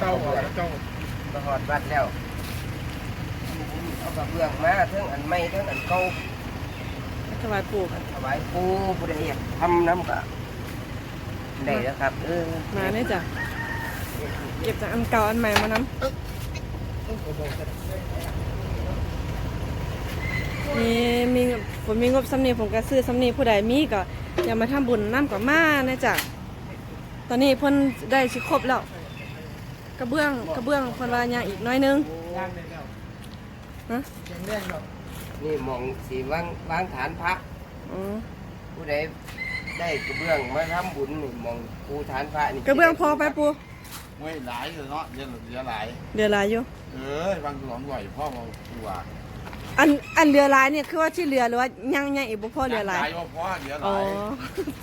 เก่าบ่เก่ามาหอดวัดแล้วเอากระเบื้องมาเทั้งอันใหม่เทั้งอันเก่าถวายปู่กันถวายปูผู้ใดอยากทำน้ำก็ได้แล้วครับเออมาเนี่ยจ้ะเก็บจากอันเก่าอันใหม่มานำมีมีผมมีงบสำนีผมก็ซื้อสำนีผู้ใดมีก็อย่ามาทำบุญน้ำกับมาเนี่ยจ้ะตอนนี้เพิ่นได้ชิครบแล้ว กระเบื้องกระเบื้องเพิ่นว่ายังอีกน้อยนึงย่างได้แล้วฮะแข็งแรงแล้วนี่หมองสีวางวางฐานพระอ๋อผู้ใดได้กระเบื้องมาทำบุญนี่หมองปูฐานพระนี่กระเบื้องพอไปปูไม่หลายเลยเนาะเดี๋ยวเดี๋ยวหลาย เดือหลายอยู่เออบางหลอนไหวพ่อมาตัวอันอันเรือหลายเนี่ยคือว่าที่เรือหรือว่ายังยังอีกบ่พอเรือหลายว่าพ่อเดี๋ยวหอ๋อลาย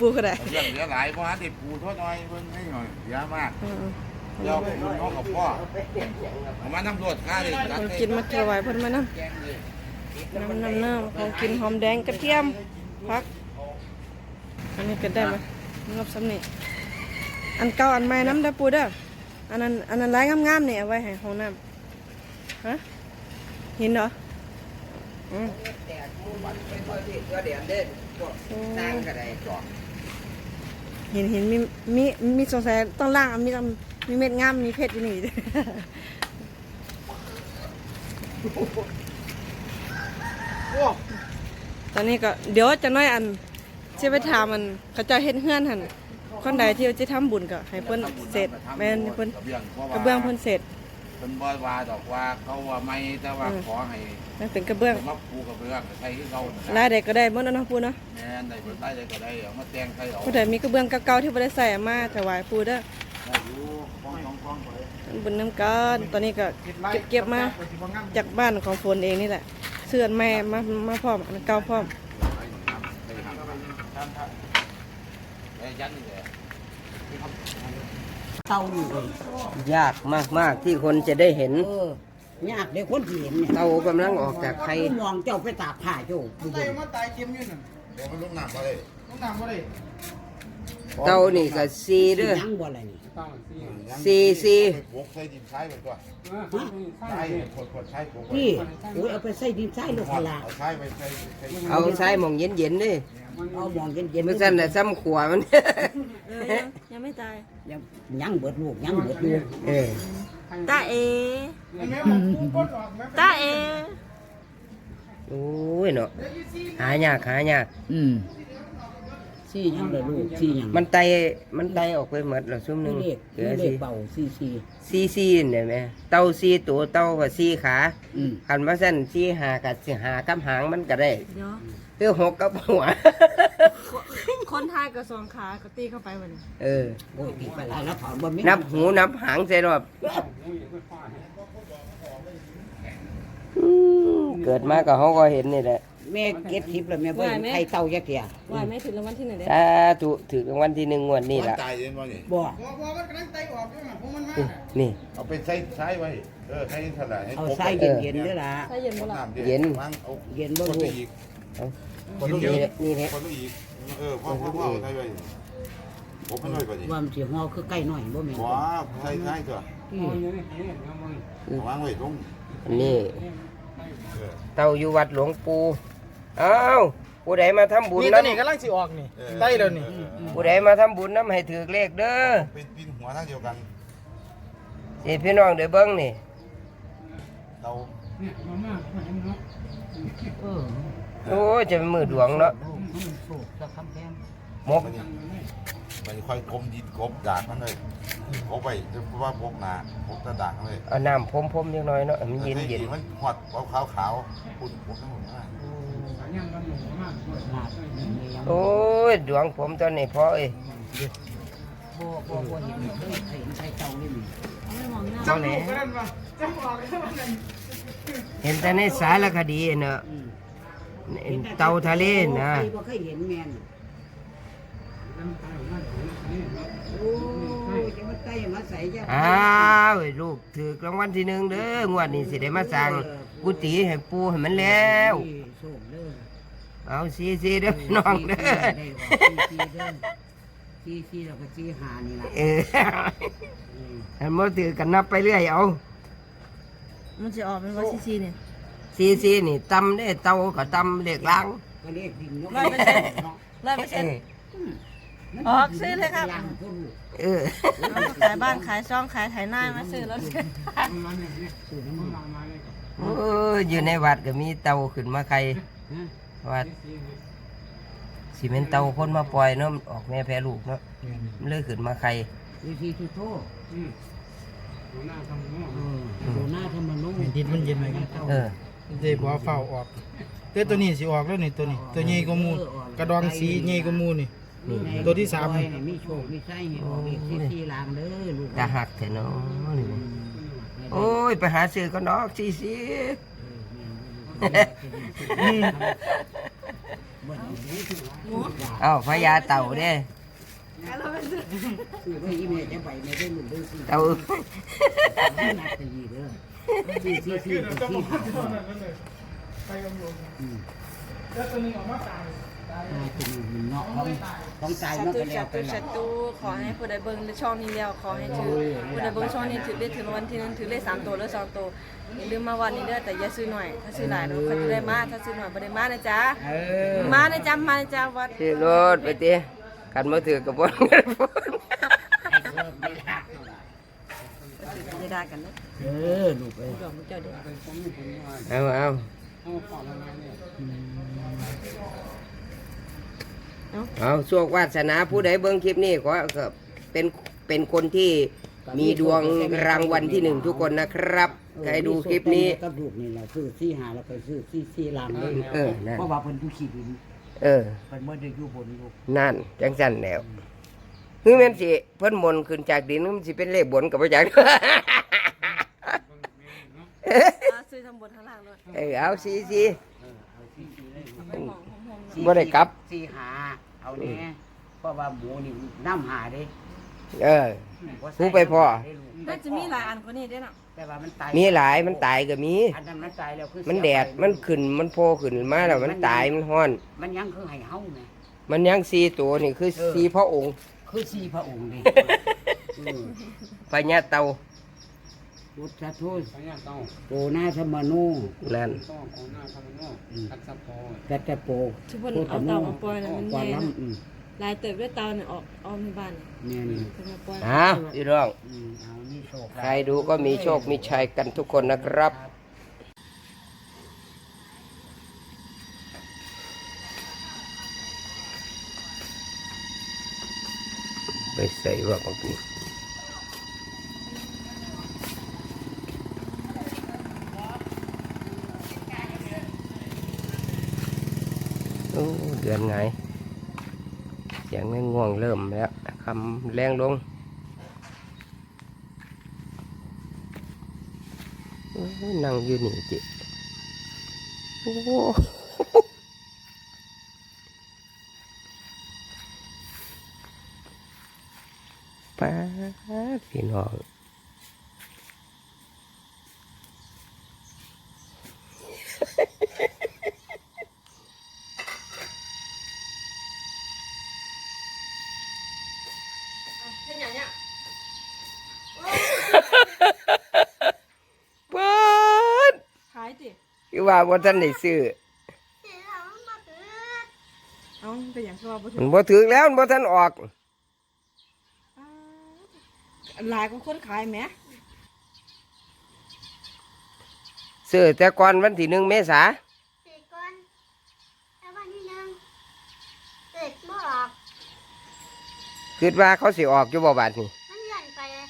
ปูก็ได้เดี๋ยวเดี๋ยวหลายพ่อหาเด็กปูทอดน้อยเพิ่งให้หน่อยเยอะมาก อืม เดี๋ยวผมน้องกับพ่อเอามาน้ำรวจค่าเลยของกินมาถวายเพิ่นมานํแกงเลยน้ำน้ำน้ำของกินหอมแดงกระเทียมพัก อันนี้ก็ได้ไหมงบสำนี่อันเก่าอันใหม่น้ำได้ปูเด้ออันนั้นอันนั้นร้ายงามๆเนี่ยเอาไว้ให้ห้องน้ำฮะเห็นเหรออืมแดดหมูบัดไปพอที่ตัวแดดเด่นพวกสร้างก็ได้จอดเห็นเห็นมีมีมีสงสัยต้องล่างมีต้อง มีเม็ดงามมีเพชรอยู่นี่โอ้ตอนนี้ก็เดี๋ยวจะน้อยอันจะไปถามมันเขาเจะเฮ็ดเฮือนหันคนใดที่จะทำบุญก็ให้เพิ่นเสร็จแม่นให้เพิ่นกระเบื้องเพราะกระเบื้องเพิ่นเสร็จเป็นบ่ว่าดอกว่าเขาว่าไม่แต่ว่าขอให้นั่นเป็นกระเบื้องมาปูกระเบื้องใช้ที่เขารายใดก็ได้หมดแล้วเนาะปูเนาะแม่ได้ผลได้เลยก็ได้เอามาแต่งใครเอาผู้ใดมีกระเบื้องเก่าๆที่บ่ได้ใส่เอามาถวายปูเด้อ บุญน้ำกันตอนนี้ก็เก็บเก็บมาจากบ้านของฝนเองนี่แหละ เสื้อแม่มามาพร้อมอันเก่าพร้อมไอ้ยันนี่แหละเตาอยู่เลยยากมาก ๆ ที่คนจะได้เห็น เออยากเลยคนที่เห็นเนี่ยเตากำลังออกจากไข่มองเจ้าไปตากผ้าโจ้ดูตายมาตายเค็มอยู่นั่นเดี๋ยวมันลุกน้ำไปเลยต้องน้ำบ่ได้ เตานี่ก็ซีเด้อยังบ่อะไรนี่ต้องสิซีซีปลูกใส่ดินใช้ไปก่อนเออใช่ใช้คนคนใช้ปลูกพี่โอ้ยเอาไปใส่ดินใส่ลูกพลาเอาใช้ไปใช้ใช้เอาใช้หมองเย็นๆนี่เอามองเย็นๆเมื่อสั้นน่ะซ้ำขวามันเออยังไม่ตายยังยังเบิดลูกยังเบิดอยู่เออตาเอแม่บอกกูก้นออกแม่ตาเอโอ้ยเนาะหายากหายากอืม ซี่ยังเลยลูกซี่ยังมันไตมันไตออกไปหมดแล้วซุ่มหนึนี่งเลขเหลือนี่เลซีขเบาซี่ซี่ซีซีเนี่ยไหมเตาซีตัวเตากับซีขาอืมคันมาสั้นซีหากับสิหากับหางมันก็ได้เดี๋ยวเพื่อหกกับหัว คนไทยกับสองขาก็ตีเข้าไปวันนี้เออ โอ้ยตีไปหลายแล้วถอนบ่มีนับหูนับหางใส่รอบอืมเกิดมาก็เขาก็เห็นนี่แหละ แม่เก็บทิพย์แล้วแม่บ่เห็นไข่เต่าจักเที่ยว่าไม่ถึงรางวัลที่ไหนเด้สาธุถือรางวัลที่หนึ่งงวดนี่ล่ะตายเย็นวะนี่บ่บ่บ่มันกำลังไตออกอยู่น่ะพวกมันมานี่ เอาไปใช้ใช้ไว้ เออใช้เท่าไหร่ให้เอาครบใส่เย็นๆเด้อล่ะ ใช่เย็นบ่ล่ะ เย็น วางเอาเย็นบ่คนลูไปกอีกเอาคนลูกนี่อีแหกละนี่แหละคนลูกอีกเออพ่อพ่อพ่อเอาใช้ไว้ผมไม่น้อยกว่านี้ว่ามันสิฮอคือใกล้หน่อยบ่แม่นว้าใช้ใช้ตัวที่เอาวางไว้ตรงอันนี้เออเตาอยู่วัดหลวงปู่ อ้าวผู้ใดมาทำบุญนี่ตัวน้นี้กำลังสิออกนี่เออไตแล้วนี่เออเออำผู้ใดมาทำบุญน้ำให้ถือเลขเด้อเป็นปีนหัวทางเดียวกัน สิพี่น้องเด้อเบิ้งนี่เราเออโอ้ยจะเป็นมือดวงเนาะลูกมันโศกแล้วคำแพงมกมันนี่มันค่อยกลมดินกบดากมันเลยกบไปเพราะว่าพกหนาพกตะดากมันเลยเอาน้ำพรมๆจังหน่อยเนาะให้มันเย็นใส่เย็นดีมันหอดขาวขาวๆคุณผมทั้งหมดนะมาดนี่ยัง โอ้ย ดวงผมตอนนี้พอเอ้ยบ่บ่บ่เห็นเลยเห็นใส่เตานี่มันพอแหล้ก็นั่นว่าจังออกแล้วมันนั่นเห็นแต่ในสารคดีเนาะอืมเตาทะเลนะใครบ่เคยเห็นแม่นโอ้ยจะมาไต่มาใส่จ้ะอ้าวไอ้ลูกถือรางวัลที่หนึ่งเด้องวดนี้สิได้มาสั่ง กุฏิให้ปูให้มันแล้วนี่โศกเด้อเอาซีซีเด้อพี่น้องเด้อได้ออกซีซีเด้อซีซีแล้วก็ซีหานี่ล่ะเอออืมอันบ่ถือกันนับไปเรื่อยเอามันจะออกเป็นว่าซีซีเนี่ยซีซีนี่ตำได้เตาก็ตำเล็กล้างก็เรียกดินยกร้อยเปอร์เซ็นต์ร้อยเปอร์เซ็นต์ออกซื้อเลยครับลังทุนเออเอาขายบ้านขายช่องขายไถนามาซื้อแล้ว โอ้ยอยู่ในวัดก็มีเตาขึ้นมาใครวัดสิเป็นเตาคนมาปล่อยเนาะออกแม่แพ้ลูกเนาะมันเลยขึ้นมาใครวิธีทุโทษดูหน้าทำมันโน้ดินมันเย็นไหมกันเออเดี๋ยวบ่เฝ้าออกเต้ตัวนี้สิออกแล้วนี่ตัวนี้ตัวใหญ่กว่าหมูกระดองสีใหญ่กว่าหมูนี่ตัวที่สามมีโชคมีไส้ให้ออกอีกที่ที่ลางเด้อลูกตาหักเถอะเนาะนี่ โอ้ย ไปหาซื้อก็นอกซีซีเอ้าพญาเต่าเด้คือว่าอีเมลจะไปไม่ได้หลุดเลยสิเต่านักตีเด้อสี่สี่สี่สี่หาไปกับหลวงแล้วตัวนึงออกมาตาย เป็นเนาะต้องต้องใจสาเนาะธุไปแล้สาวไปธุแล้สาวธุขอให้ผู้ใดเบิ่งในช่องนี้แล้วขอให้ถือผู้ใดเบิ่งช่องนี้ถือได้ถึงวันที่หนึงถือเลขสามตัวหรือสองตัวอย่าลืมมาวันนี้เด้อแต่อย่าซื้อหน่อย ถ้าซื้อหลายเราก็จะได้มาถ้าซื้อหน่อยบ่ได้มานะจ๊ะเออ มานะจ๊ะมานะจ๊ะวัดซื้อรถไปเตี้ยกันมาถือกับบนกันบนจะได้กันนะเออลูกเอ้ยดอกมุกเจ้าเด้อเอาเอา เอาโชควาสนาผู้ใดเบิ่งคลิปนี้ขอก็เป็นเป็นคนที่มีดวงรางวัลที่หนึ่งทุกคนนะครับใครดูคลิปนี้กับลูกนี่แหละซื้อสี่หาแล้วไปซื้อสี่สี่ลางเลยเออนั่นเพราะว่าเพิ่นผู้ขี่ดินเออเพิ่นเมื่อได้อยู่บนลูกนั่นจังสันแล้วคือแม่นสิเพิ่นมนต์ขึ้นจากดินมันสิเป็นเลขบนกับบ่จักอ่าซื้อทั้งบนทั้งล่างเลยเออเอาสิสิหอมหอม บ่ได้กลับ สี่หาเอาแน่เพราะว่าหมูนี่น้ำหาเด้เออผู้ไปพ่อ น่าจะมีหลายอันกว่านี้ด้วยเนาะแต่ว่ามันตายมีหลายมันตายก็มี อันนั้นมันตายแล้วคือมันแดดมันขึ้นมันโผล่ขึ้นมาแล้วมันตายมันฮ้อน มันยังคือให้เฮาไง มันยังสี่ตัวนี่คือสี่พระองค์คือสี่พระองค์นี่พญาเต่า พุทธทูตโกนาธรรมโนนั่นกัตตะโปทุกคนเอาเตามาปล่อยแล้วมันกว่าใหญ่ล้นะอืมลายเติบด้วยเตาเนี่ยออกออกในบ้านเนี่ยเนี่ยนี่เป็นมาปล่อยอ้าวพี่น้องอืมเอานี่โชคใครดูก็มีโชคมีชัยกันทุกคนนะครับไปใส่ว่าของนี้โอ้เดือนไง เสียงไม่ง่วงเริ่มแล้วคำแรงลงนั่งอยู่นี่จิโอ้โหป้าพี่น้อง เป็นอย่างเนี้ย ป้าด ขายสิ คือ ว่าบ่ทันได้ซื้อเอาเป็นอย่างที่ว่าบ่ถูมันกบ่ถึงแล้วมันบ่ทันออกหลายกว่าคนขายไหมซื้อแต่ก่อนวันที่หนึ่งเมษาเกิดก่อนแล้ววันที่หนึ่งเกิดบ่ออกคิดว่าเขาสิออกอยู่บ่บาดนี่ มันเลื่อนไปเลย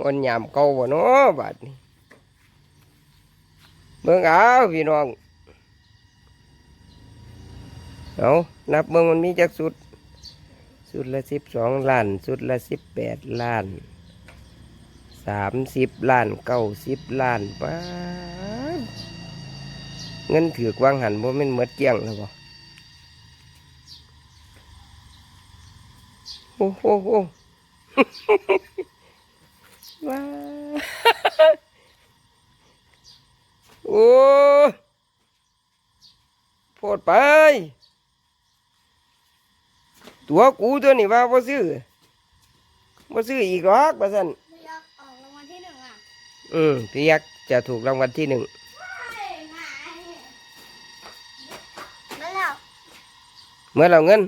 วันยามเก่าบ่เนาะบาดนี้เบิ่งเอาพี่น้องเอานับเบิ่งมันมีจักสุด สุดละสิบสองล้าน สุดละสิบแปดล้านสามสิบล้านเก้าสิบล้านป้าเงินถือกวางหันบ่แม่นหมดเกี้ยงแล้วบ่โอ้โหโอ้ ว้าโอ้โพดไป ตัวกูตัวนี้ว่าบ่ซื้อบ่ซื้ออีกหรอกว่าซั่นไม่อยากออกรางวัลที่หนึ่งอะอืมพี่ยักษ์จะถูกรางวัลที่หนึ่งไม่แล้วเมื่อเราเงิน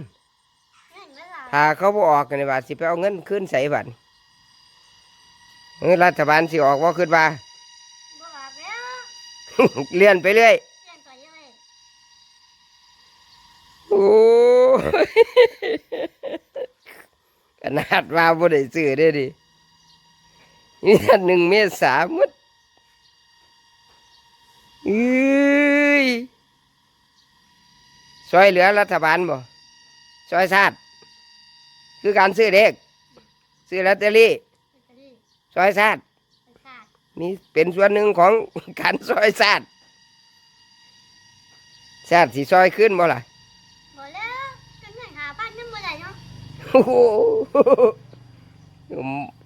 เงินไม่แล้วถ้าเขาบ่ออกกันในบาทสิไปเอาเงินคืนใส่บัตร เออรัฐบาลสิออกว่าขึ้นมาบอกแล้วเลื่อนไปเรื่อยเงินต่อเยอะเลยโอ้ยขนาดว่าบ่ได้ซื้อได้ดินี่ท่านหนึ่งเมษาหมดเอ้ยช่วยเหลือรัฐบาลบ่ช่วยชาติคือการซื้อเด็กซื้อลอตเตอรี่ลอตเตอ รี่ช่วยชาติประสาทนี่เป็นส่วนหนึ่งของการซอยชาติชาติสิซอยขึ้นบ่ล่ะบอกแล้วเป็นเงินหาบ้านนั่นเมื่อไหร่เนาะโอ้โห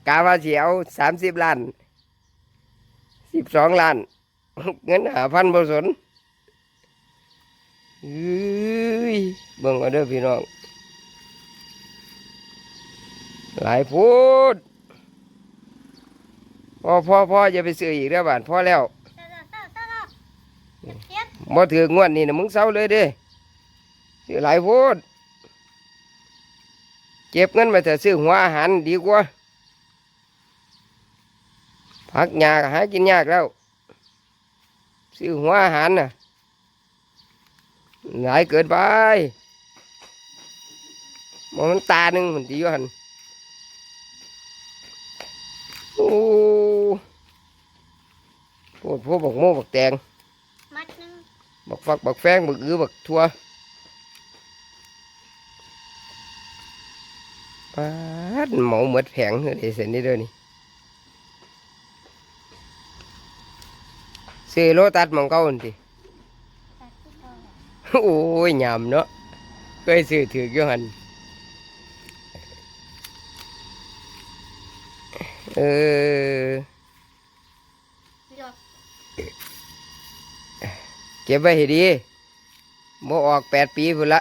กาว่าสิเอาสามสิบล้านสิบสองล้านเงินหาพันบ่สนเอ้ยเบิ่งเอาเด้อพี่น้อง หลายพูด พ่อพ่อพ่ออย่าไปซื้ออีกเด้อบ้านพ่อแล้วเศร้าเศร้าเศร้าเศร้าเทียบบ่ถืองวดนี่นะมึงเศร้าเลยเด้ซื้อหลายโพดเก็บเงินมาแต่ซื้อหัวอาหารดีกว่าผักหญ้าก็หากินยากแล้วซื้อหัวอาหารน่ะหลายเกินไปมองมันตาหนึ่งมันดีอยู่หันโอ้โห พวกบักโม่บักแตงมัดหนึ่งบักฟักบักแฟงบักอือบักทั่วปาดหมูหมดแผงเลยเส้นนี้เด้อนี่ซื้อโลตัดหมองเก้าหั่นติตัดที่ต่อโอ้ยยำเนาะเคยซื้อถือกอยู่หันเออ หยอก เก็บไว้ให้ดีโมออกแปดปีพุ่นละ